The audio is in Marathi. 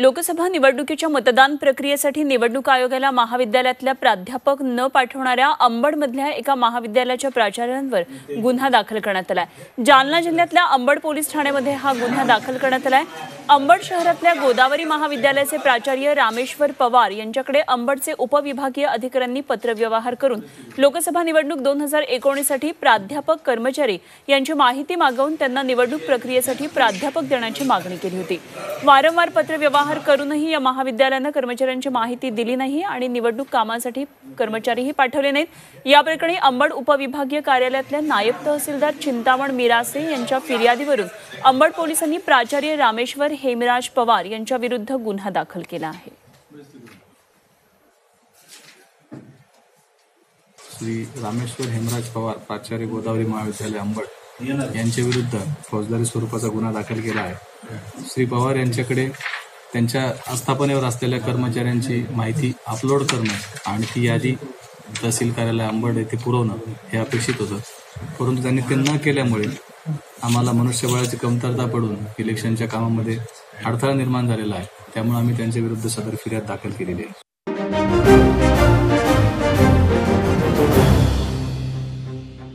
लोकसभा निवडणुकीच्या मतदान प्रक्रियेसाठी निवडणूक आयोगाला महाविद्यालयातल्या प्राध्यापक न पाठवणाऱ्या अंबडमधल्या एका महाविद्यालयाच्या प्राचार्यांवर गुन्हा दाखल करण्यात आलाय. जालना जिल्ह्यातल्या अंबड पोलीस ठाण्यामध्ये हा गुन्हा दाखल करण्यात आलाय. अंबड शहरातल्या गोदावरी महाविद्यालयाचे प्राचार्य रामेश्वर पवार यांच्याकडे अंबडचे उपविभागीय अधिकाऱ्यांनी पत्रव्यवहार करून लोकसभा निवडणूक दोन हजार एकोणीससाठी प्राध्यापक कर्मचारी यांची माहिती मागवून त्यांना निवडणूक प्रक्रियेसाठी प्राध्यापक देण्याची मागणी केली होती. वारंवार पत्रव्यवहार करूनही या महाविद्यालयानं कर्मचाऱ्यांची माहिती दिली नाही आणि निवडणूक कामासाठी कर्मचारीही पाठवले नाहीत. या प्रकरणी अंबड उपविभागीय कार्यालयातल्या नायब तहसीलदार चिंतामण मिरासे यांच्या फिर्यादीवरून अंबड पोलिसांनी प्राचार्य रामेश्वर हेमराज पवार यांच्या विरुद्ध गुन्हा दाखल केला आहे. श्री रामेश्वर हेमराज पवार प्राचार्य गोदावरी महाविद्यालय अंबड यांच्या विरुद्ध फौजदारी स्वरूपाचा गुन्हा दाखल केला आहे. श्री पवार यांच्याकडे त्यांच्या आस्थापनेवर असलेल्या कर्मचाऱ्यांची माहिती अपलोड करणं आणि ती यादी तहसील कार्यालय अंबड येथे पुरवणं हे अपेक्षित होतं. परंतु त्यांनी ते न केल्यामुळे आम्हाला मनुष्यबळाची कमतरता पडून इलेक्शनच्या कामामध्ये अडथळा निर्माण झालेला आहे. त्यामुळे आम्ही त्यांच्या विरुद्ध सदर फिर्याद दाखल केलेली आहे.